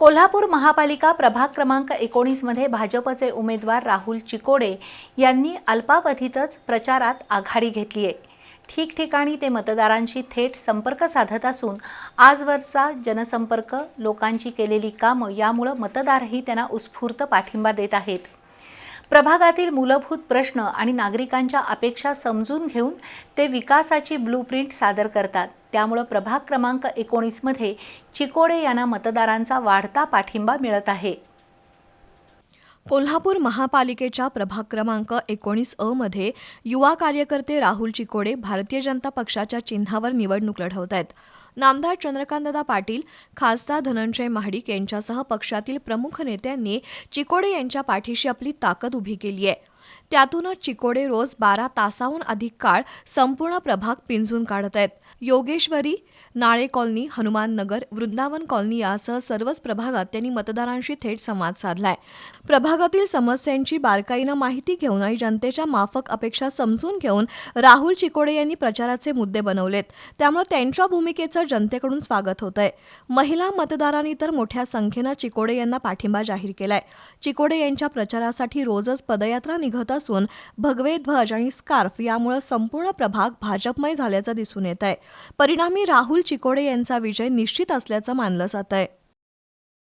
कोल्हापूर महापालिका प्रभाग क्रमांक एकोणीसमध्ये भाजपचे उमेदवार राहुल चिकोडे यांनी अल्पावधीतच प्रचारात आघाडी घेतली आहे. ठिकठिकाणी ते मतदारांशी थेट संपर्क साधत असून आजवरचा जनसंपर्क लोकांची केलेली कामं यामुळं मतदारही त्यांना उत्स्फूर्त पाठिंबा देत आहेत. प्रभागातील मूलभूत प्रश्न आणि नागरिकांच्या अपेक्षा समजून घेऊन ते विकासाची ब्लूप्रिंट सादर करतात. त्यामुळं प्रभाग क्रमांक एकोणीसमध्ये चिकोडे यांना मतदारांचा वाढता पाठिंबा मिळत आहे. कोल्हापूर महापालिकेच्या प्रभाग क्रमांक एकोणीस अ मध्ये युवा कार्यकर्ते राहुल चिकोडे भारतीय जनता पक्षाच्या चिन्हावर निवडणूक लढवत आहेत नामदार चंद्रकांतदा पाटील खासदार धनंजय महाडिक यांच्यासह पक्षातील प्रमुख नेत्यांनी चिकोडे यांच्या पाठीशी आपली ताकद उभी केली आहे त्यातूनच चिकोडे रोज बारा तासाहून अधिक काळ संपूर्ण प्रभाग पिंजून काढत आहेत. योगेश्वरी नाळे कॉलनी हनुमान नगर वृंदावन कॉलनी यासह सर्वच प्रभागात त्यांनी मतदारांशी थेट संवाद साधलाय. प्रभागातील समस्यांची बारकाईनं माहिती घेऊन आणि जनतेच्या माफक अपेक्षा समजून घेऊन राहुल चिकोडे यांनी प्रचाराचे मुद्दे बनवलेत. त्यामुळे त्यांच्या भूमिकेचं जनतेकडून स्वागत होत आहे महिला मतदारांनी तर मोठ्या संख्येनं चिकोडे यांना पाठिंबा जाहीर केलाय. चिकोडे यांच्या प्रचारासाठी रोजच पदयात्रा निघत असून भगवे ध्वज आणि स्कार्फ यामुळे संपूर्ण प्रभाग भाजपमय झाल्याचं दिसून येत आहे परिणामी राहुल चिकोडे यांचा विजय निश्चित असल्याचं मानलं जात आहे